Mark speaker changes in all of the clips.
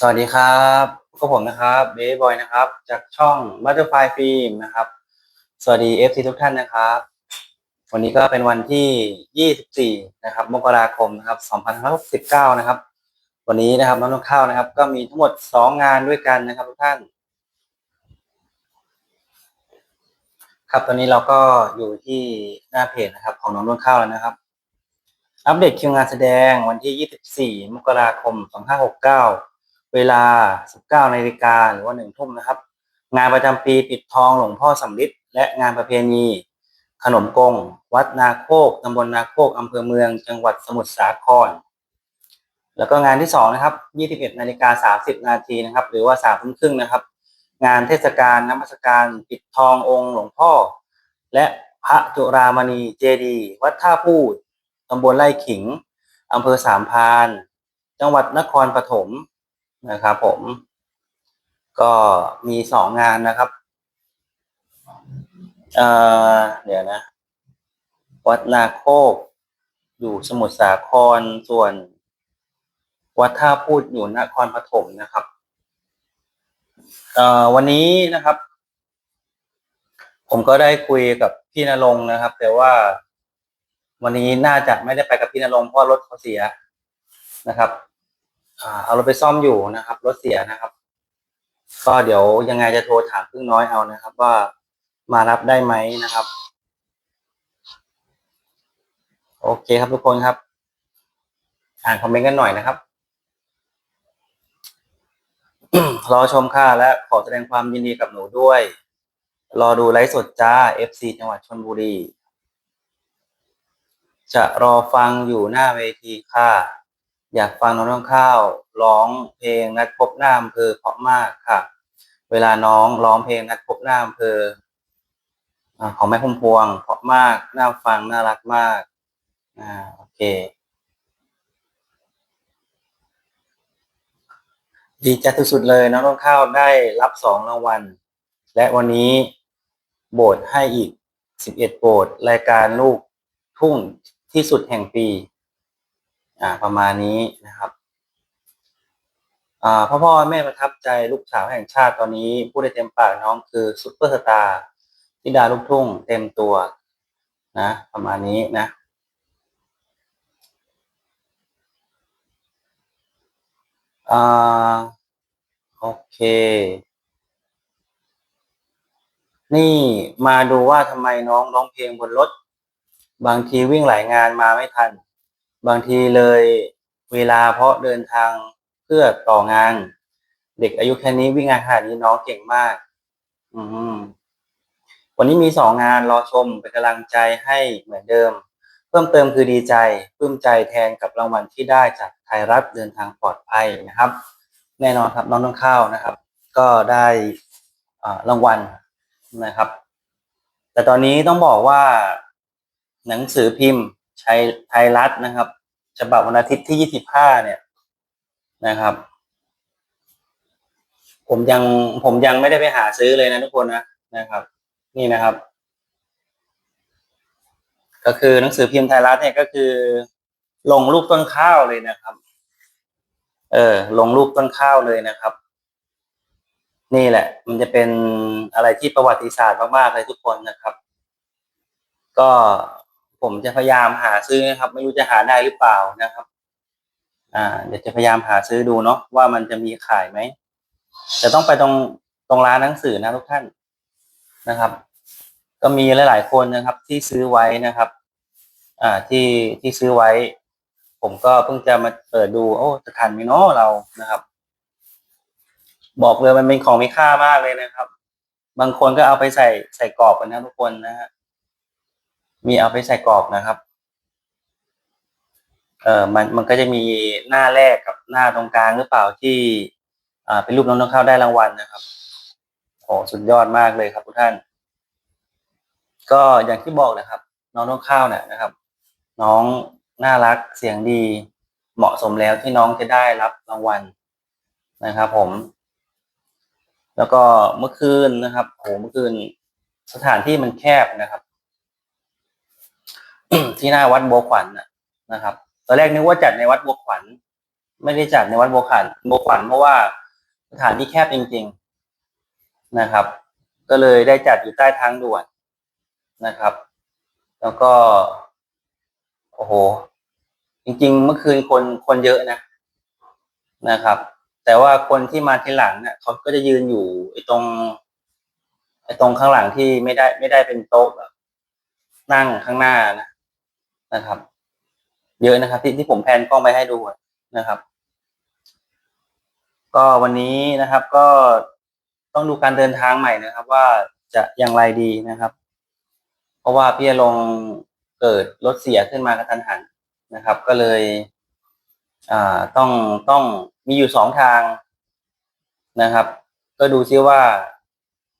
Speaker 1: สวัสดีครับก็ผมนะครับเบย์บอยนะครับ จากช่อง Butterfly Film นะครับ สวัสดี FC ทุกท่านนะครับ วันนี้ก็เป็นวันที่ 24 นะครับ มกราคมนะครับ 2569 นะครับ วันนี้นะครับน้องๆข้าวนะครับ ก็มีทั้งหมด 2 งานด้วยกันนะครับทุกท่าน ครับตอนนี้เราก็อยู่ที่หน้าเพจนะครับ ของน้องต้นข้าวแล้วนะครับ อัปเดตคิวงานแสดงวันที่ 24 มกราคม 2569 เวลา 19นาฬิกาหรือว่า1ทุ่มนะครับ งานประจำปีปิดทองหลวงพ่อสำริดและงานประเพณี ขนมกง วัดนาโคกตำบลนาโคกอำเภอเมือง จังหวัดสมุทรสาคร แล้วก็งานที่สองนะครับ21นาฬิกา30นาทีนะครับ หรือว่า3ทุ่มครึ่งนะครับ งานเทศกาลน้ำมัสการปิดทององค์หลวงพ่อ และพระจุรามณีเจดีวัดท่าพูดตำบลไร่ขิงอำเภอสามพาน จังหวัดนครปฐม นะครับผม ก็มีสองงานนะครับ เอ่อเดี๋ยวนะ วัดนาโคก อยู่สมุทรสาครส่วน วัดท่าพูดอยู่นครปฐมนะครับเอ่อวันนี้นะครับ ผมก็ได้คุยกับพี่นรงค์นะครับ แต่ว่าวันนี้น่าจะไม่ได้ไปกับพี่นรงค์เพราะรถเขาเสียนะครับ เอารถไปซ่อมอยู่นะครับ รถเสียนะครับ ก็เดี๋ยวยังไงจะโทรถามพึ่งน้อยเอานะครับ ว่ามารับได้ไหมนะครับ โอเคครับทุกคนครับ อ่านคอมเมนต์กันหน่อยนะครับรอชมค่ะและขอแสดงความยินดีกับหนูด้วย รอดูไลฟ์สดจ้า FC จังหวัดชลบุรี จะรอฟังอยู่หน้าเวทีค่ะ อยากฟังน้องน้องข้าวร้องเพลงนัดพบหน้าอำเภอเพราะมากค่ะ เวลาน้องร้องเพลงนัดพบหน้าอำเภอของแม่พุ่มพวง เพราะมากน่าฟังน่ารักมากอ่าโอเค ดีใจสุดๆเลยน้องต้นข้าวได้รับสองรางวัลและวันนี้โบสให้อีกสิบเอ็ดโบสรายการลูกทุ่งที่สุดแห่งปี อ่า ประมาณนี้นะครับ อ่าพ่อพ่อแม่ประทับใจลูกสาวแห่งชาติตอนนี้พูดได้เต็มปากน้องคือซุปเปอร์สตาร์ธิดาลูกทุ่งเต็มตัว นะ ประมาณนี้นะอ่าโอเค นี่มาดูว่าทำไมน้องร้องเพลงบนรถ บางทีวิ่งหลายงานมาไม่ทัน บางทีเลยเวลาเพราะเดินทางเพื่อต่องาน เด็กอายุแค่นี้วิ่งงานขนาดนี้น้องเก่งมาก อืมวันนี้มีสองงานรอชมเป็นกำลังใจให้เหมือนเดิม เพิ่มเติมคือดีใจปลื้มใจแทนกับรางวัลที่ได้จากไทยรัฐเดินทางปลอดภัยนะครับ แน่นอนครับน้องต้นข้านะครับ ก็ได้อ่ารางวัลนะครับ แต่ตอนนี้ต้องบอกว่า หนังสือพิมพ์ ใช้ไทยรัฐนะครับ ฉบับวันอาทิตย์ที่ 25 เนี่ยนะครับ ผมยังผมยังไม่ได้ไปหาซื้อเลยนะทุกคนนะนะครับ นี่นะครับ ก็คือหนังสือพิมพ์ไทยรัฐเนี่ยก็คือ ลงรูปต้นข้าวเลยนะครับ เออ ลงรูปต้นข้าวเลยนะครับ นี่แหละ มันจะเป็นอะไรที่ประวัติศาสตร์มากๆเลยทุกคนนะครับ ก็ ผมจะพยายามหาซื้อนะครับ ไม่รู้จะหาได้หรือเปล่านะครับ อ่า เดี๋ยวจะพยายามหาซื้อดูเนาะว่ามันจะมีขายไหมจะต้องไปตรงตรงร้านหนังสือนะทุกท่านนะครับ ก็มีหลาย ๆ คนนะครับ ที่ซื้อไว้นะครับ อ่าที่ที่ซื้อไว้ ผมก็เพิ่งจะมาเปิดดู โอ้จะทันไหมเนาะเรานะครับ บอกเลยมันเป็นของมีค่ามากเลยนะครับ บางคนก็เอาไปใส่ใส่กรอบกันนะทุกคนนะฮะ มีเอาไปใส่กรอบนะครับ เออมันมันก็จะมีหน้าแรกกับหน้าตรงกลางหรือเปล่าที่อ่าเป็นรูปน้องน้องข้าวได้รางวัลนะครับโอ้สุดยอดมากเลยครับทุกท่าน ก็อย่างที่บอกนะครับ น้องน้องข้าวเนี่ยนะครับ น้องน่ารักเสียงดีเหมาะสมแล้วที่น้องจะได้รับรางวัลนะครับ ผม แล้วก็เมื่อคืนนะครับโหเมื่อคืนสถานที่มันแคบนะครับ ที่หน้าวัดบัวขวัญนะนะครับ ตอนแรกนึกว่าจัดในวัดบัวขวัญ ไม่ได้จัดในวัดโบวขันโบวขวัญเพราะว่าสถานที่แคบจริง ๆนะครับ ก็เลยได้จัดอยู่ใต้ทางด่วนนะครับ แล้วก็ โอ้โห จริง ๆ เมื่อคืนคนคนเยอะนะนะครับ แต่ว่าคนที่มาทีหลังเนี่ยเขาก็จะยืนอยู่ไอ้ตรงไอ้ตรงข้างหลังที่ไม่ได้ไม่ได้เป็นโต๊ะแบบนั่งข้างหน้านะ นะครับ เยอะนะครับ ที่ที่ผมแพนกล้องไปให้ดูนะครับ ก็วันนี้นะครับ ก็ต้องดูการเดินทางใหม่นะครับ ว่าจะอย่างไรดีนะครับ เพราะว่าพี่ลงเกิดรถเสียขึ้นมากระทันหันนะครับ ก็เลยอ่าต้องต้องมีอยู่สองทางนะครับ ก็ดูซิว่า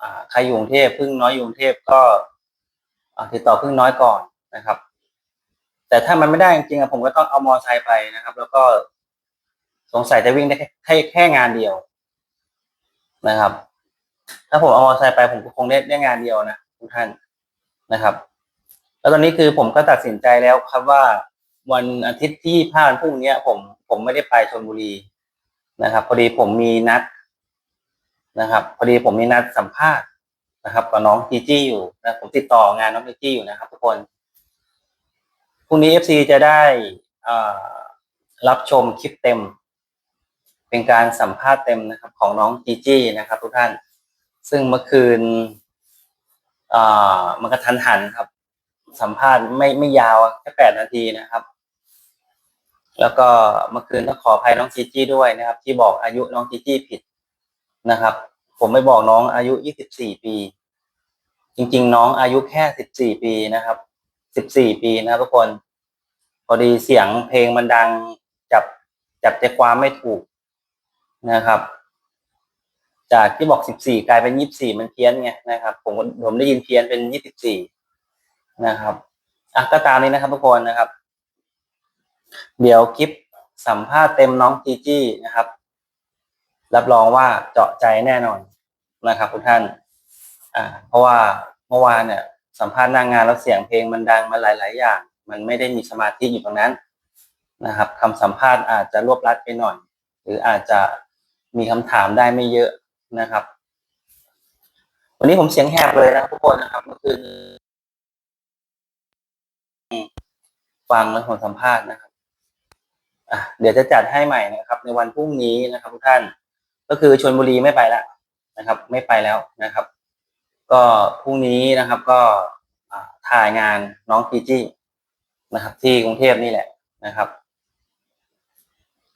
Speaker 1: อ่าใครอยู่กรุงเทพพึ่งน้อยอยู่กรุงเทพก็ติดต่อพึ่งน้อยก่อนนะครับ แต่ถ้ามันไม่ได้จริงๆอะผมก็ต้องเอามอไซค์ไปนะครับ แล้วก็สงสัยจะวิ่งได้แค่แค่งานเดียวนะครับ ถ้าผมเอามอไซค์ไปผมก็คงได้ได้งานเดียวนะทุกท่านนะครับ แล้วตอนนี้คือผมก็ตัดสินใจแล้วครับว่าวันอาทิตย์ที่ผ่านพรุ่งนี้ผมผมไม่ได้ไปชลบุรีนะครับ พอดีผมมีนัดนะครับ พอดีผมมีนัดสัมภาษณ์นะครับกับน้องจีจี้อยู่นะผมติดต่องานน้องจีจี้อยู่นะครับ ทุกคน พรุ่งนี้เอฟซีจะได้รับชมคลิปเต็ม เป็นการสัมภาษณ์เต็มนะครับ ของน้องจีจี้นะครับทุกท่าน ซึ่งเมื่อคืนมันกระทันหันครับ สัมภาษณ์ไม่ไม่ยาวแค่แปดนาทีนะครับ แล้วก็เมื่อคืนต้องขออภัยน้องจีจี้ด้วยนะครับ ที่บอกอายุน้องจีจี้ผิดนะครับ ผมไม่บอกน้องอายุยี่สิบสี่ปี จริง ๆ น้องอายุแค่สิบสี่ปีนะครับ สิบสี่ปีนะครับทุกคน พอดีเสียงเพลงมันดังจับจับใจความไม่ถูกนะครับ จากที่บอกสิบสี่กลายเป็นยี่สิบสี่มันเพี้ยนไงนะครับ ผมผมได้ยินเพี้ยนเป็นยี่สิบสี่นะครับอะก็ตามนี้นะครับทุกคนนะครับ เดี๋ยวคลิปสัมภาษณ์เต็มน้องจีจี้นะครับ รับรองว่าเจาะใจแน่นอนนะครับทุกท่าน อ่า เพราะว่าเมื่อวานเนี่ย สัมภาษณ์หนางงานแล้วเสียงเพลงมันดังมาหลาย ๆ อย่าง มันไม่ได้มีสมาธิอยู่ตรงนั้นนะครับคำสัมภาษณ์อาจจะรวบรัดไปหน่อย หรืออาจจะมีคำถามได้ไม่เยอะนะครับ วันนี้ผมเสียงแหบเลยนะทุกคนนะครับเมื่อคืนฟังแล้วผมสัมภาษณ์นะครับอะเดี๋ยวจะจัดให้ใหม่นะครับ ในวันพรุ่งนี้นะครับทุกท่าน ก็คือชนบุรีไม่ไปแล้วนะครับ ไม่ไปแล้วนะครับ ก็พรุ่งนี้นะครับก็ถ่ายงานน้องจีจี้นะครับ ที่กรุงเทพนี่แหละนะครับ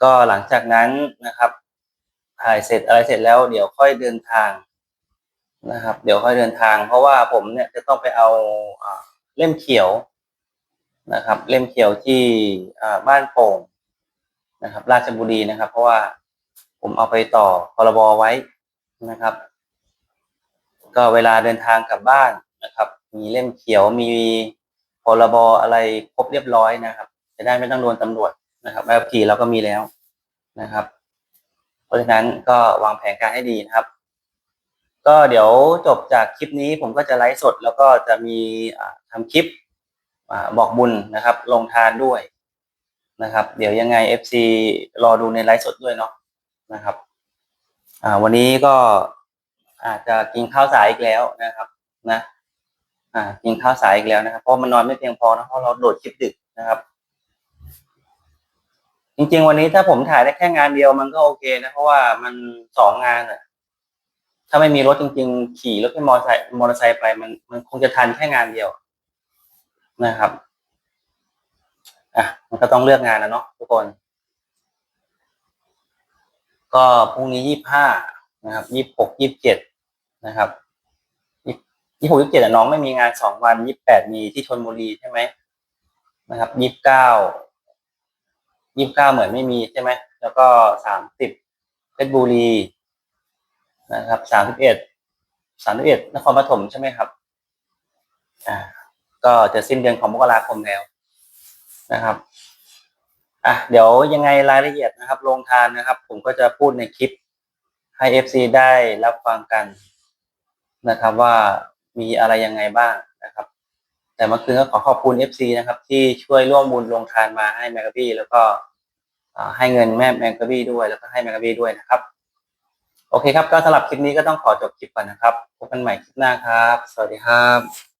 Speaker 1: ก็หลังจากนั้นนะครับ ถ่ายเสร็จอะไรเสร็จแล้ว เดี๋ยวค่อยเดินทางนะครับ เดี๋ยวค่อยเดินทาง เพราะว่าผมเนี่ยจะต้องไปเอาเล่มเขียวนะครับ เล่มเขียวที่บ้านโป่งนะครับ ราชบุรีนะครับ เพราะว่าผมเอาไปต่อพรบไว้นะครับ ก็เวลาเดินทางกลับบ้านนะครับ มีเล่มเขียวมีพรบอะไรครบเรียบร้อยนะครับ จะได้ไม่ต้องโดนตำรวจนะครับใบขับขี่เราก็มีแล้วนะครับ เพราะฉะนั้นก็วางแผนการให้ดีนะครับ ก็เดี๋ยวจบจากคลิปนี้ผมก็จะไลฟ์สด แล้วก็จะมีอ่าทำคลิปอบอกบุญนะครับ ลงทานด้วยนะครับ เดี๋ยวยังไง FC รอดูในไลฟ์สดด้วยเนาะนะครับวันนี้ก็ อาจจะกินข้าวสายอีกแล้วนะครับ นะ อ่า กินข้าวสายอีกแล้วนะครับ เพราะมันนอนไม่เพียงพอนะเพราะเราโดดคลิปดึกนะครับ จริง ๆ วันนี้ถ้าผมถ่ายได้แค่งานเดียวมันก็โอเคนะ เพราะว่ามันสองงานอะถ้าไม่มีรถจริง ๆ ขี่รถแค่มอเตอร์ไซค์มอเตอร์ไซค์ไปมันมันคงจะทันแค่งานเดียวนะครับอะมันก็ต้องเลือกงานนะเนาะทุกคน ก็พรุ่งนี้ยี่ห้านะครับยี่หกยี่เจ็ด นะครับยี่หกยี่เจ็ดน้องไม่มีงานสองวันยี่แปดมีที่ชนบุรีใช่ไหมนะครับยี่เก้ายี่เก้าเหมือนไม่มีใช่ไหมแล้วก็สามสิบเพชรบุรีนะครับสามสิบเอ็ดสามสิบเอ็ดนครปฐมใช่ไหมครับอ่าก็จะสิ้นเดือนของมกราคมแล้วนะครับอะเดี๋ยวยังไงรายละเอียดนะครับ ลงทานนะครับ ผมก็จะพูดในคลิปให้ FC ได้รับฟังกัน นะครับว่ามีอะไรยังไงบ้างนะครับ แต่เมื่อคืนก็ขอขอบคุณ FC นะครับ ที่ช่วยร่วมบุญลงทานมาให้แมกกาบี้แล้วก็ให้เงินแม่แมกกะบี้ด้วยแล้วก็ให้แมกกะบี้ด้วยนะครับ โอเคครับก็สำหรับคลิปนี้ก็ต้องขอจบคลิปก่อนนะครับพบกันใหม่คลิปหน้าครับ สวัสดีครับ